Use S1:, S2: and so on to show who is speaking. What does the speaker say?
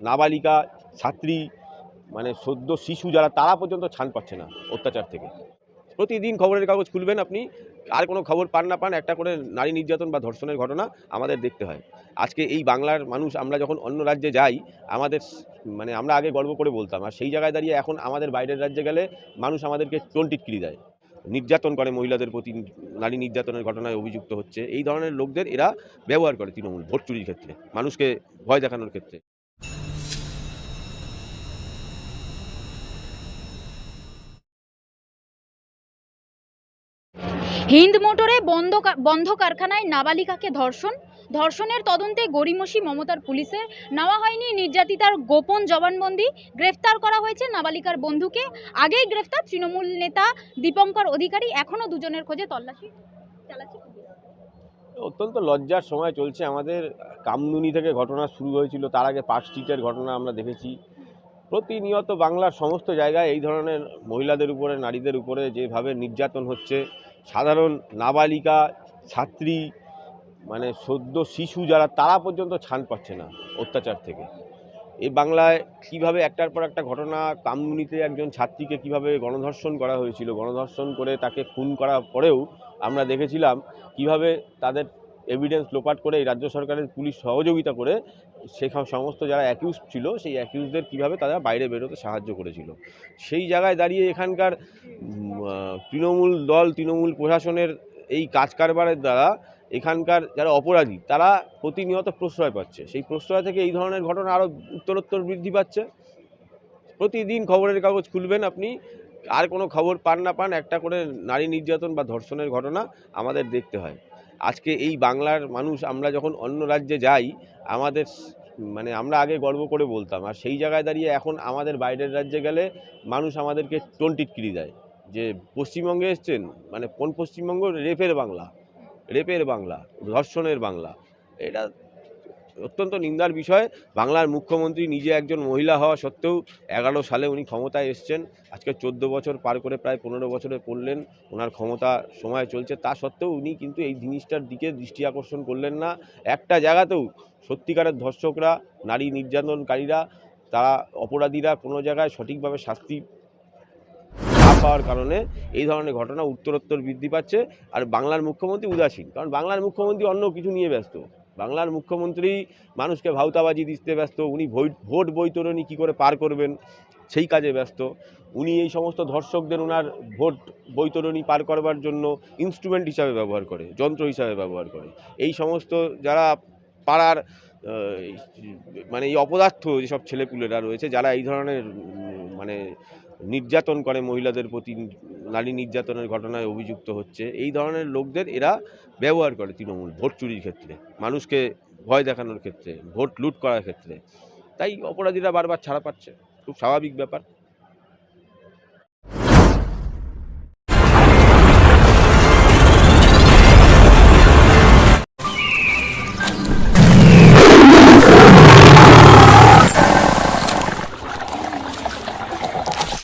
S1: নাবালিকা, ছাত্রী মানে সদ্য শিশু যারা, তারা পর্যন্ত ছান পাচ্ছে না অত্যাচার থেকে। প্রতিদিন খবরের কাগজ খুলবেন আপনি, আর কোনো খবর পান না পান, একটা করে নারী নির্যাতন বা ধর্ষণের ঘটনা আমাদের দেখতে হয়। আজকে এই বাংলার মানুষ, আমরা যখন অন্য রাজ্যে যাই, আমাদের মানে আমরা আগে গর্ব করে বলতাম, আর সেই জায়গায় দাঁড়িয়ে এখন আমাদের বাইরের রাজ্যে গেলে মানুষ আমাদেরকে টোন টিটকিরি দেয়। নির্যাতন করে মহিলাদের প্রতি, নারী নির্যাতনের ঘটনায় অভিযুক্ত হচ্ছে। এই ধরনের লোকদের এরা ব্যবহার করে তৃণমূল, ভোট চুরির ক্ষেত্রে, মানুষকে ভয় দেখানোর ক্ষেত্রে।
S2: হিন্দ মোটরে বন্ধ বন্ধ কারখানায় নাবালিকাকে ধর্ষণ। ধর্ষণের তদন্তে গড়িমসি মমতার পুলিশের। নেওয়া হয়নি নির্যাতিতার গোপন জবানবন্দি। গ্রেফতার করা হয়েছে নাবালিকার বন্ধুকে। আগেই গ্রেফতার তৃণমূল নেতা দীপঙ্কর অধিকারী। এখনও দুজনের খোঁজে তল্লাশি চালাচ্ছে
S1: অত্যন্ত লজ্জার সময় চলছে আমাদের। কামদুনি থেকে ঘটনা শুরু হয়েছিল। তার আগে পার্ক স্ট্রিটের ঘটনা আমরা দেখেছি। প্রতিনিয়ত বাংলার সমস্ত জায়গায় এই ধরনের মহিলাদের উপরে, নারীদের উপরে যেভাবে নির্যাতন হচ্ছে সাধারণ নাবালিকা, ছাত্রী মানে সদ্য শিশু যারা, তারা পর্যন্ত ছান পাচ্ছে না অত্যাচার থেকে। এই বাংলায় কীভাবে একটার পর একটা ঘটনা কামদুনিতে একজন ছাত্রীকে কীভাবে গণধর্ষণ করা হয়েছিল, গণধর্ষণ করে তাকে খুন করার পরেও আমরা দেখেছিলাম কীভাবে তাদের এভিডেন্স লোপাট করে এই রাজ্য সরকারের পুলিশ সহযোগিতা করে সেখানে সমস্ত যারা অ্যাকিউজ ছিল, সেই অ্যাকিউজদের কীভাবে তারা বাইরে বেরোতে সাহায্য করেছিল। সেই জায়গায় দাঁড়িয়ে এখানকার তৃণমূল দল, তৃণমূল প্রশাসনের এই কাজ কারবারের দ্বারা এখানকার যারা অপরাধী, তারা প্রতিনিয়ত প্রশ্রয় পাচ্ছে। সেই প্রশ্রয় থেকে এই ধরনের ঘটনা আরও উত্তরোত্তর বৃদ্ধি পাচ্ছে। প্রতিদিন খবরের কাগজ খুলবেন আপনি, আর কোনো খবর পান না পান, একটা করে নারী নির্যাতন বা ধর্ষণের ঘটনা আমাদের দেখতে হয়। আজকে এই বাংলার মানুষ, আমরা যখন অন্য রাজ্যে যাই, আমাদের মানে আমরা আগে গর্ব করে বলতাম, আর সেই জায়গায় দাঁড়িয়ে এখন আমাদের বাইরের রাজ্যে গেলে মানুষ আমাদেরকে টোন টিটকিরি দেয়, যে পশ্চিমবঙ্গে এসছেন মানে কোন পশ্চিমবঙ্গ? রেপের বাংলা রেপের বাংলা, ধর্ষণের বাংলা, এটা অত্যন্ত নিন্দার বিষয়। বাংলার মুখ্যমন্ত্রী নিজে একজন মহিলা হওয়া সত্ত্বেও এগারো সালে উনি ক্ষমতায় এসছেন। আজকে চোদ্দ বছর পার করে প্রায় পনেরো বছরে পড়লেন। ওনার ক্ষমতা সময় চলছে। তা সত্ত্বেও উনি কিন্তু এই জিনিসটার দিকে দৃষ্টি আকর্ষণ করলেন না। একটা জায়গাতেও সত্যিকারের ধর্ষকরা, নারী নির্যাতনকারীরা, তারা অপরাধীরা কোনো জায়গায় সঠিকভাবে শাস্তি পাওয়ার কারণে এই ধরনের ঘটনা উত্তরোত্তর বৃদ্ধি পাচ্ছে। আর বাংলার মুখ্যমন্ত্রী উদাসীন। কারণ বাংলার মুখ্যমন্ত্রী অন্য কিছু নিয়ে ব্যস্ত। বাংলার মুখ্যমন্ত্রী মানুষকে ভাউতাবাজি দিতে ব্যস্ত, উনি ভোট- বৈতরণী কী করে পার করবেন, সেই কাজে ব্যস্ত। উনি এই সমস্ত ধর্ষকদের ওনার ভোট বৈতরণী পার করবার জন্য ইনস্ট্রুমেন্ট হিসাবে ব্যবহার করে, যন্ত্র হিসাবে ব্যবহার করে। এই সমস্ত যারা পাড়ার মানে এই অপদার্থ যেসব ছেলেপুলেরা রয়েছে, যারা এই ধরনের মানে নির্যাতন করে মহিলাদের প্রতি, নারী নির্যাতনের ঘটনায় অভিযুক্ত হচ্ছে, এই ধরনের লোকদের এরা ব্যবহার করে তৃণমূল ভোট চুরির ক্ষেত্রে, মানুষকে ভয় দেখানোর ক্ষেত্রে, ভোট লুট করার ক্ষেত্রে। তাই অপরাধীরা বারবার ছাড়া পাচ্ছে, খুব স্বাভাবিক ব্যাপার।